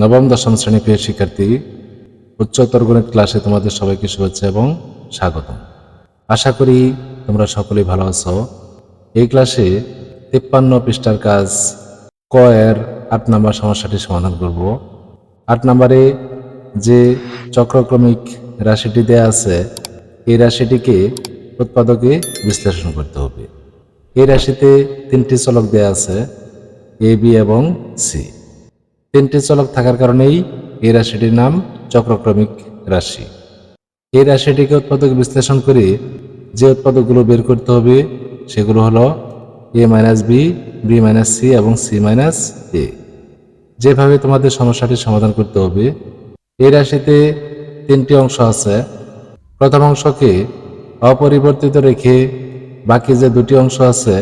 নবম, দশম শ্রেণি প্রিয় শিক্ষার্থী উচ্চতর গণিত ক্লাসে তোমাদের সবাইকে শুভেচ্ছা এবং স্বাগতম। আশা করি তোমরা সকলেই ভালো আছো। এই ক্লাসে তিপ্পান্ন পৃষ্ঠার কাজ ক এর আট নম্বর সমস্যাটি সমাধান করব। আট নম্বরে যে চক্রক্রমিক রাশিটি দেয়া আছে, এই রাশিটিকে উৎপাদকে বিশ্লেষণ করতে হবে। এই রাশিতে তিনটি চলক দেয়া আছে, এ, বি এবং সি। তিনটি চলক থাকার কারণেই এই রাশিটির নাম চক্রক্রমিক রাশি। এই রাশিটিকে উৎপাদক বিশ্লেষণ করে যে উৎপাদকগুলো বের করতে হবে সেগুলো হলো a minus b b minus c এবং সি মাইনাস এ। যেভাবে তোমাদের সমস্যাটি সমাধান করতে হবে, এই রাশিতে তিনটি অংশ আছে। প্রথম অংশকে অপরিবর্তিত রেখে বাকি যে দুটি অংশ আছে,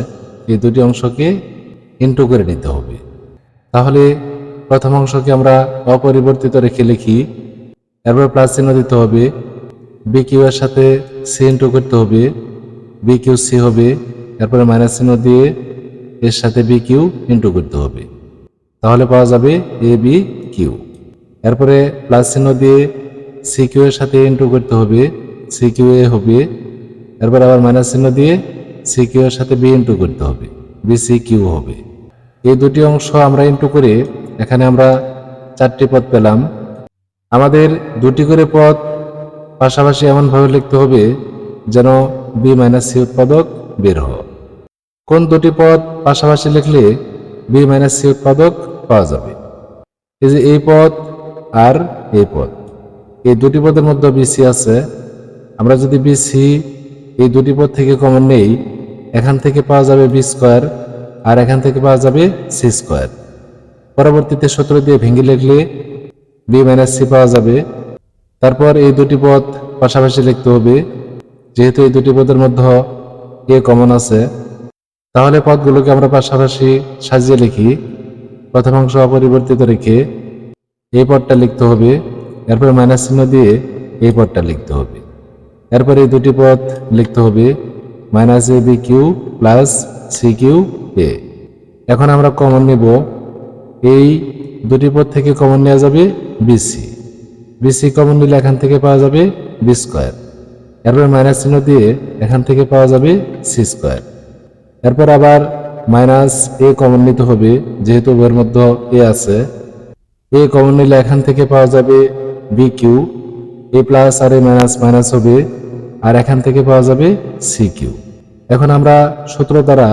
এই দুটি অংশকে ইন্টু করে নিতে হবে। তাহলে প্রথম অংশকে আমরা অপরিবর্তিত রেখে লিখি। এরপর প্লাস চিহ্ন দিতে হবে। বি কিউ এর সাথে সি ইন্টু করতে হবে। বি কিউ সি হবে। এরপরে মাইনাস চিহ্ন দিয়ে এর সাথে বি কিউ ইন্টু করতে হবে। তাহলে পাওয়া যাবে এ বি কিউ এরপরে প্লাস চিহ্ন দিয়ে সি কিউ এর সাথে ইন্টু করতে হবে। সি কিউ এ হবে। এরপর আবার মাইনাস চিহ্ন দিয়ে সি কিউ এর সাথে বি ইন্টু করতে হবে। বি সি কিউ হবে। এই দুটি অংশ আমরা ইন্টু করে এখানে আমরা চারটি পদ পেলাম। আমাদের দুটি করে পদ পাশাপাশি এমনভাবে লিখতে হবে যেন বি মাইনাস সি উৎপাদক বের হয় কোন দুটি পদ পাশাপাশি লিখলে বি মাইনাস সি উৎপাদক পাওয়া যাবে? এই যে এই পদ আর এই পদ। এই দুটি পদের মধ্যে বিসি আছে। আমরা যদি বিসি এই দুটি পদ থেকে কমন নেই, এখান থেকে পাওয়া যাবে বি স্কোয়ার আর এখান থেকে পাওয়া যাবে সি স্কোয়ার পরবর্তীতে সূত্র দিয়ে ভেঙে লিখলে বি মাইনাস সি পাওয়া যাবে। তারপর এই দুটি পদ পাশাপাশি লিখতে হবে। যেহেতু এই দুটি পদের মধ্যে এ কমন আছে, তাহলে পদগুলোকে আমরা পাশাপাশি সাজিয়ে লিখি। প্রথম অংশ অপরিবর্তিত রেখে এই পদটা লিখতে হবে। এরপর মাইনাস চিহ্ন দিয়ে এই পদটা লিখতে হবে। এরপর এই দুটি পদ লিখতে হবে। Minus a b q plus c q a এখন আমরা কমন নেব। এই দুটি পদ থেকে কমন নেওয়া যাবে বিসি বিসি কমন নিলে এখান থেকে পাওয়া যাবে বি স্কোয়ার এরপর মাইনাস চিহ্ন দিয়ে এখান থেকে পাওয়া যাবে সি স্কোয়ার এরপর আবার মাইনাস এ কমন নিতে হবে, যেহেতু এর মধ্যে এ আছে। এ কমন নিলে এখান থেকে পাওয়া যাবে বি কিউ এ প্লাস আর এ মাইনাস মাইনাস হবে, আর এখান থেকে পাওয়া যাবে সি কিউ এখন আমরা সূত্র দ্বারা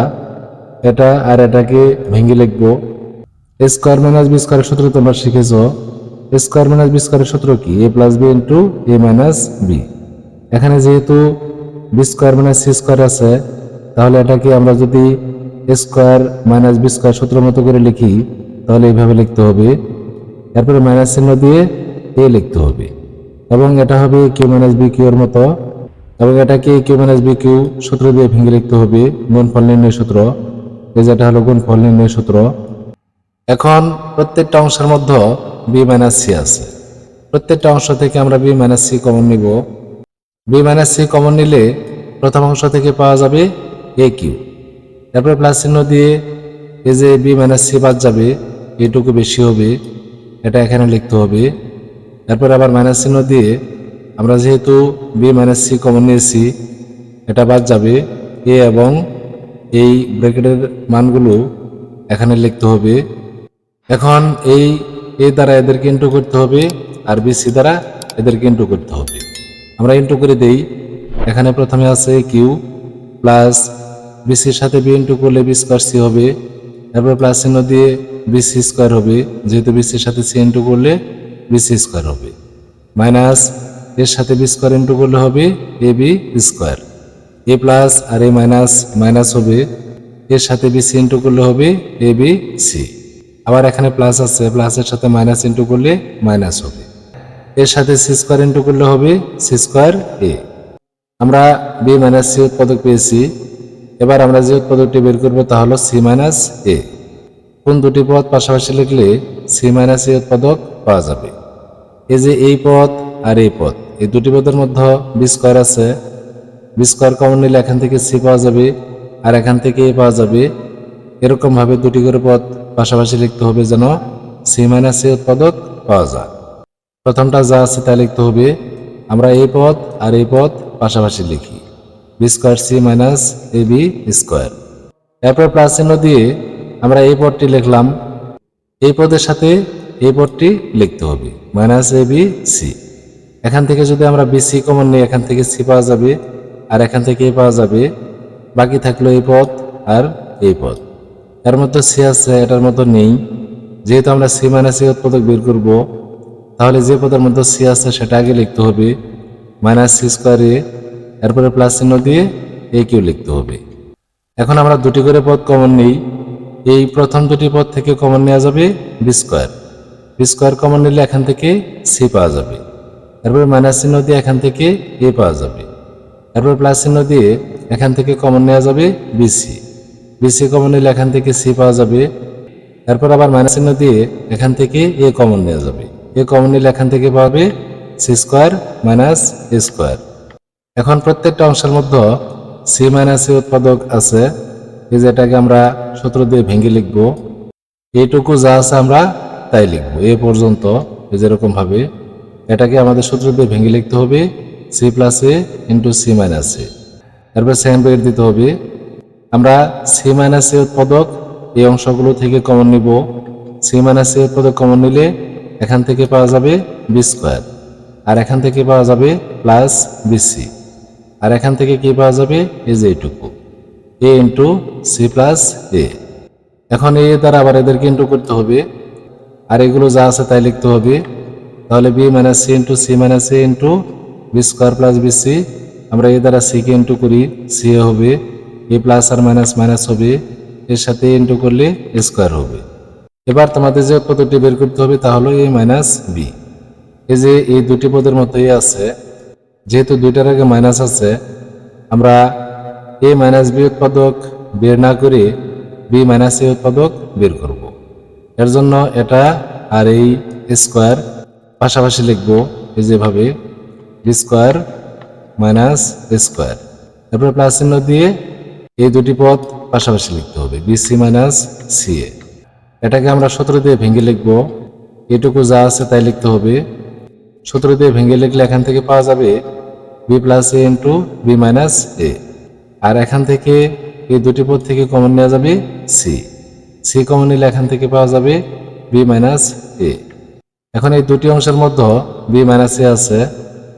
এটা আর এটাকে ভেঙে লিখব। স্কোয়ার মাইনাস বি স্কোয়ারের সূত্র তোমরা শিখেছ। স্কোয়ার মাইনাস বি স্কোয়ারের সূত্র কি? A plus b into a minus b এখানে যেহেতু b square minus c square আছে, তাহলে এটাকে আমরা যদি স্কোয়ার মাইনাস বি স্কোয়ার সূত্র মতো করে লিখি, তাহলে এইভাবে লিখতে হবে। এরপরে মাইনাস চিহ্ন দিয়ে এ লিখতে হবে। এবং এটা হবে কিউ মাইনাস বি কিউ মতো। এবং এটাকে কিউ মাইনাস বি কিউ সূত্র দিয়ে ভেঙে লিখতে হবে, গুণফল নির্ণয় সূত্র। এই যেটা হলো গুণফল নির্ণয় সূত্র। এখন প্রত্যেকটা অংশের মধ্যে বি মাইনাস সি আছে। প্রত্যেকটা অংশ থেকে আমরা বি মাইনাস সি কমন নিব। বি মাইনাস সি কমন নিলে প্রথম অংশ থেকে পাওয়া যাবে এ কিউ। তারপরে প্লাস চিহ্ন দিয়ে এই যে বি মাইনাস সি বাদ যাবে, এটুকু বেশি হবে, এটা এখানে লিখতে হবে। তারপর আবার মাইনাস চিহ্ন দিয়ে আমরা যেহেতু বি মাইনাস সি কমন নিয়েছি, এটা বাদ যাবে। এ এবং এই ব্র্যাকেটের মানগুলো এখানে লিখতে হবে। এখন এই, এ দ্বারা এদেরকে ইন্টু করতে হবে আর বি সি দ্বারা এদেরকে ইন্টু করতে হবে। আমরা ইন্টু করে দেই। এখানে প্রথমে আছে কিউ প্লাস বিসির সাথে বি ইন্টু করলে বি স্কোয়ার সি হবে। তারপর প্লাস চিহ্ন দিয়ে বিসি স্কোয়ার হবে। যেহেতু বিসির সাথে সি ইন্টু করলে বিসি স্কোয়ার হবে। মাইনাস এর সাথে বি স্কোয়ার ইন্টু করলে হবে a b square a plus R A minus minus হবে। এর সাথে বি সি ইন্টু করলে হবে এ বি সি আবার এখানে প্লাস আছে প্লাসের সাথে মাইনাস ইন্টু করলে মাইনাস হবে। এর সাথে সি স্কোয়ার ইন্টু করলে হবে সি স্কোয়ার এ আমরা বি মাইনাস সি উৎপাদক পেয়েছি। এবার আমরা যে উৎপাদকটি বের করব তা হলো সি মাইনাস এ কোন দুটি পদ পাশাপাশি লিখলে সি মাইনাস এ উৎপাদক পাওয়া যাবে? এই যে এই পদ আর এই পদ, এই দুটি পদের মধ্যে বি স্কোয়ার আছে। বি স্কোয়ার কমন নিলে এখান থেকে সি পাওয়া যাবে আর এখান থেকে এ পাওয়া যাবে। এরকমভাবে দুটি করে পদ পাশাপাশি লিখতে হবে যেন সি মাইনাস এ উৎপাদক পাওয়া যায়। প্রথমটা যা আছে তা লিখতে হবে, আমরা এই পদ আর এই পদ পাশাপাশি লিখি। B square c minus a b square এরপর প্লাস চিহ্ন দিয়ে আমরা এই পদটি লিখলাম। এই পদের সাথে এই পদটি লিখতে হবে মাইনাস এ বি সি এখান থেকে যদি আমরা বি সি কমন নিই, এখান থেকে সি পাওয়া যাবে, আর এখান থেকে এ পাওয়া যাবে, বাকি থাকল এই পদ আর এই পদ। এর মধ্যে সি আছে, এটার মতো নেই। যেহেতু আমরা সি মাইনাস এ উৎপাদক বের করব, তাহলে যে পদের মধ্যে সি আছে সেটা আগে লিখতে হবে। মাইনাস সি স্কোয়ার এ এরপরে প্লাস চিহ্ন দিয়ে এ কিউ লিখতে হবে। এখন আমরা দুটি করে পদ কমন নেই। এই প্রথম দুটি পদ থেকে কমন নেওয়া যাবে b square b square common নিলে এখান থেকে সি পাওয়া যাবে। এরপরে মাইনাস চিহ্ন দিয়ে এখান থেকে এ পাওয়া যাবে। এরপর প্লাস চিহ্ন দিয়ে এখান থেকে কমন নেওয়া যাবে বিসি বিসি কমন নিলে এখান থেকে সি পাওয়া যাবে। এরপর আবার মাইনাস চিহ্ন দিয়ে এখান থেকে এ কমন নেওয়া যাবে। এ কমন নিলে এখান থেকে পাবে c square minus a square এখন প্রত্যেকটা অংশের মধ্যে সি মাইনাস এ উৎপাদক আছে। এই যে এটাকে আমরা সূত্র দিয়ে ভেঙে লিখব। এইটুকু যা আছে আমরা তাই লিখব। এ পর্যন্ত এই যেরকম ভাবে এটাকে আমাদের সূত্র দিয়ে ভেঙে লিখতে হবে। C plus a into c minus a second bracket দিতে হবে। আমরা সি মাইনাস এ উৎপাদক, এই অংশগুলো থেকে কমন নিব। সি মাইনাস এ উৎপাদক কমন নিলে এখান থেকে পাওয়া যাবে বি স্কোয়ার আর এখান থেকে পাওয়া যাবে প্লাস বিসি আর এখান থেকে কি পাওয়া যাবে? এই যে এইটুকু। A into c plus a এখন এ দ্বারা আবার এদেরকে ইন্টু করতে হবে। আর এগুলো যা আছে তাই লিখতে হবে। তাহলে b minus c into c minus a into b square plus b c আমরা এ দ্বারা সিকে ইন্টু করি। সি এ হবে এ প্লাস আর মাইনাস মাইনাস হবে, এর সাথে ইন্টু করলে স্কোয়ার হবে। এবার তোমাদের যে পদটি বের করতে হবে তা হলো এ মাইনাস বি এই যে এই দুটি পদের মতোই আছে, যেহেতু দুইটার আগে মাইনাস আছে, আমরা এ মাইনাস বি উৎপাদক বের না করে বি মাইনাস এ উৎপাদক বের করব। এর জন্য এটা আর এই স্কোয়ার পাশাপাশি লিখব এই যেভাবে স্কোয়ার মাইনাস স্কোয়ার তারপরে প্লাস চিহ্ন দিয়ে এই দুটি পদ পাশাপাশি লিখতে হবে b c minus c a এটাকে আমরা সতেরো দিয়ে ভেঙে লিখব। এটুকু যা আছে তাই লিখতে হবে। সতেরো দিয়ে ভেঙে লিখলে এখান থেকে পাওয়া যাবে b plus a into b minus a আর এখান থেকে এই দুটি পদ থেকে কমন নেওয়া যাবে সি সি কমন নিলে এখান থেকে পাওয়া যাবে বি মাইনাস এ এখন এই দুটি অংশের মধ্যে বি মাইনাস এ আছে।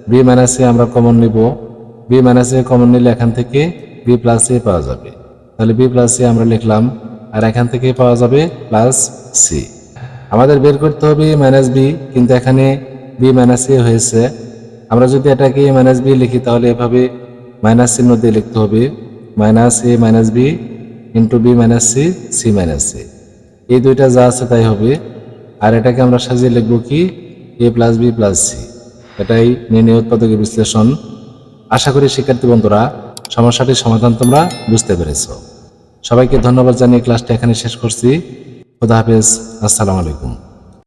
বি মাইনাস এ আমরা কমন নিব। বি মাইনাস এ কমন নিলে এখান থেকে বি প্লাস এ পাওয়া যাবে। তাহলে বি প্লাস এ আমরা লিখলাম, আর এখান থেকে পাওয়া যাবে প্লাস সি আমাদের বের করতে হবে মাইনাস বি কিন্তু এখানে বি মাইনাস এ হয়েছে। আমরা যদি এটাকে মাইনাস বি লিখি, তাহলে এভাবে মাইনাস চিহ্ন দিয়ে লিখতে হবে। Minus a minus b into b minus c c minus c এই দুইটা যা আছে তাই হবে। আর এটাকে আমরা সাজিয়ে লিখব কি? A plus b plus c এটাই নির্ণয় উৎপাদকের বিশ্লেষণ। আশা করি শিক্ষার্থী বন্ধুরা সমস্যাটির সমাধান তোমরা বুঝতে পেরেছ। সবাইকে ধন্যবাদ জানিয়ে ক্লাসটা এখানে শেষ করছি। খোদা হাফেজ, আসসালামু আলাইকুম।